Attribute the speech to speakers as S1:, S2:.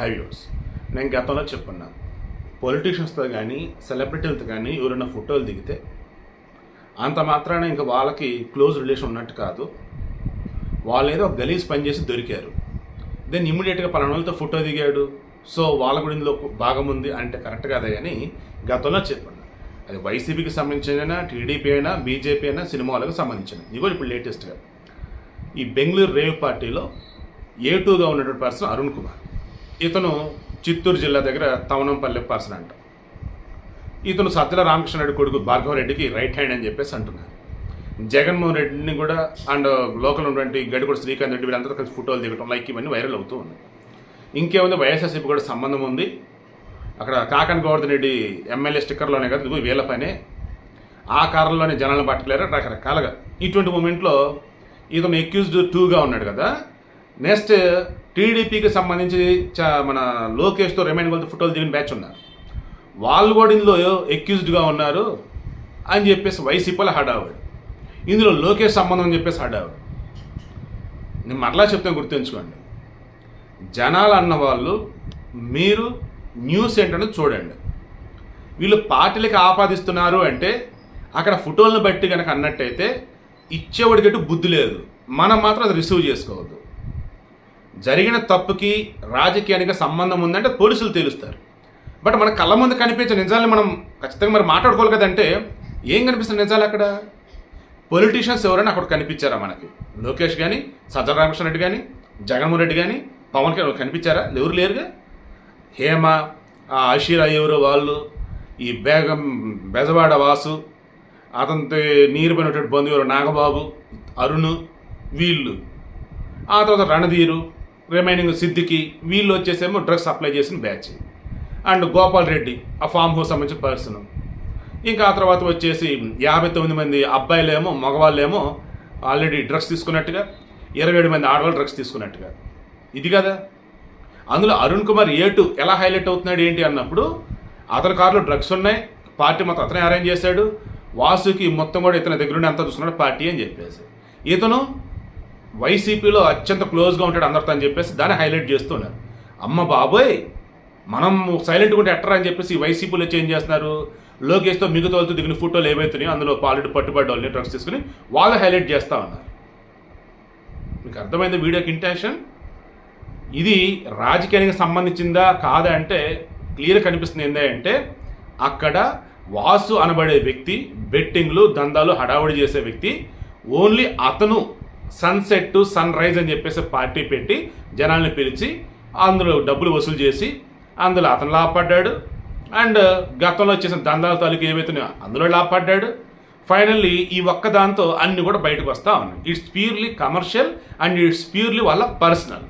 S1: హైవ్యూస్ నేను గతంలో చెప్పున్నాను పొలిటీషియన్స్తో కానీ సెలబ్రిటీలతో కానీ ఎవరైనా ఫోటోలు దిగితే అంత మాత్రాన ఇంకా వాళ్ళకి క్లోజ్ రిలేషన్ ఉన్నట్టు కాదు. వాళ్ళు ఏదో ఒక గలీజ్ పని చేసి దొరికారు. దెన్ ఇమ్మీడియట్గా పలానా వాళ్ళతో ఫోటో దిగాడు. సో వాళ్ళ కూడా ఇందులో భాగం ఉంది అంటే కరెక్ట్ కాదే అని గతంలో చెప్పండి అది వైసీపీకి సంబంధించిన టీడీపీ అయినా బీజేపీ అయినా సినిమాలకు సంబంధించిన ఇది కూడా ఇప్పుడు లేటెస్ట్గా ఈ బెంగళూరు రేవ్ పార్టీలో ఏ టూగా ఉన్నటువంటి పర్సన్ అరుణ్ కుమార్. ఇతను చిత్తూరు జిల్లా దగ్గర తవనంపల్లి పర్సన్ అంట. ఇతను సజ్జల రామకృష్ణారెడ్డి కొడుకు భార్గవరెడ్డికి రైట్ హ్యాండ్ అని చెప్పేసి అంటున్నారు. జగన్మోహన్ రెడ్డిని కూడా అండ్ లోకల్ ఉన్నటువంటి గడికొడ శ్రీకాంత్ రెడ్డి వీళ్ళందరూ కలిసి ఫోటోలు దిగటం లైక్ ఇవన్నీ వైరల్ అవుతూ ఉన్నాయి. ఇంకేముంది? వైఎస్ఆర్సీపీ కూడా సంబంధం ఉంది. అక్కడ కాకన్ గోవర్ధన్ రెడ్డి ఎమ్మెల్యే స్టిక్కర్లోనే కదా ఇదిగో వీళ్ళ పనే. ఆ కారంలోనే జనాలను పట్టలేరు రకరకాలుగా. ఇటువంటి మూమెంట్లో ఇతను ఎక్యూజ్డ్ టూగా ఉన్నాడు కదా. నెక్స్ట్ టీడీపీకి సంబంధించి మన లోకేష్తో రిమైండ్ వాళ్ళతో ఫోటోలు దిగిన బ్యాచ్ ఉన్నారు. వాళ్ళు కూడా ఇందులో ఎక్యూజ్డ్గా ఉన్నారు అని చెప్పేసి వైసీపీలో హడావాడు. ఇందులో లోకేష్ సంబంధం అని చెప్పేసి హడావాడు. నేను మరలా చెప్తాను గుర్తుంచుకోండి. జనాలు అన్న వాళ్ళు మీరు న్యూస్ ఏంటనే చూడండి. వీళ్ళు పార్టీలకు ఆపాదిస్తున్నారు అంటే అక్కడ ఫోటోలను బట్టి కనుక అన్నట్టయితే ఇచ్చేవాడికట్టు బుద్ధి లేదు. మనం మాత్రం అది రిసీవ్ చేసుకోవద్దు. జరిగిన తప్పుకి రాజకీయానికి సంబంధం ఉందంటే పోలీసులు తేలుస్తారు. బట్ మన కళ్ళ ముందు కనిపించే నిజాలను మనం ఖచ్చితంగా మరి మాట్లాడుకోవాలి కదంటే ఏం కనిపిస్తుంది నిజాలు అక్కడ? పొలిటీషియన్స్ ఎవరైనా అక్కడ కనిపించారా మనకి? లోకేష్ కానీ సజ్జన రామకృష్ణ రెడ్డి కానీ జగన్మోహన్ రెడ్డి కానీ పవన్ కళ్యాణ్ కనిపించారా? ఎవరు లేరుగా? హేమ ఆ ఎవరు వాళ్ళు ఈ బేగం బెజవాడ వాసు అతనితో నీరుపోయినటువంటి బంధువులు నాగబాబు అరుణ్ వీళ్ళు. ఆ తర్వాత రణధీరు రిమైనింగ్ సిద్దికి వీళ్ళు వచ్చేసేమో డ్రగ్స్ సప్లై చేసిన బ్యాచ్ అండ్ గోపాల్ రెడ్డి ఆ ఫామ్ హౌస్ సంబంధించిన పర్సన్ ఇంకా ఆ తర్వాత వచ్చేసి యాభై తొమ్మిది మంది అబ్బాయిలేమో మగవాళ్ళేమో ఆల్రెడీ డ్రగ్స్ తీసుకున్నట్టుగా ఇరవై ఏడు మంది ఆడవాళ్ళు డ్రగ్స్ తీసుకున్నట్టుగా. ఇది కదా? అందులో అరుణ్ కుమార్ ఏ టూ ఎలా హైలైట్ అవుతున్నాడు ఏంటి అన్నప్పుడు అతని కారులో డ్రగ్స్ ఉన్నాయి పార్టీ మొత్తం అతనే అరేంజ్ చేశాడు వాసుకి మొత్తం కూడా ఇతని దగ్గరుండి అంతా చూస్తున్నాడు పార్టీ అని చెప్పేసి. ఇతను వైసీపీలో అత్యంత క్లోజ్గా ఉంటాడు అందరితో అని చెప్పేసి దాన్ని హైలైట్ చేస్తున్నారు. అమ్మ బాబోయ్ మనం సైలెంట్గా ఉంటే ఎట్టరా అని చెప్పేసి వైసీపీలో చేంజ్ చేస్తున్నారు. లోకేష్తో మిగతా వాళ్ళతో దిగిన ఫోటోలు ఏవైతున్నాయో అందులో ఆల్రెడీ పట్టుబడ్డ వాళ్ళని డ్రగ్స్ తీసుకుని వాళ్ళు హైలైట్ చేస్తూ ఉన్నారు. మీకు అర్థమైంది వీడియోకి ఇంటెన్షన్ ఇది రాజకీయానికి సంబంధించిందా కాదా అంటే క్లియర్ కనిపిస్తుంది ఏంటి అంటే అక్కడ వాసు అనబడే వ్యక్తి బెట్టింగ్లు దందాలు హడావుడి చేసే వ్యక్తి ఓన్లీ అతను సన్సెట్ సన్ రైజ్ అని చెప్పేసి పార్టీ పెట్టి జనాల్ని పిలిచి అందులో డబ్బులు వసూలు చేసి అందులో అతను లాభపడ్డాడు. అండ్ గతంలో వచ్చేసిన దందాల తాలూకు ఏవైతున్నాయో అందులో లాభపడ్డాడు. ఫైనల్లీ ఈ ఒక్క దాంతో అన్ని కూడా బయటకు వస్తూ ఉన్నాయి. It's purely commercial and it's purely వాళ్ళ పర్సనల్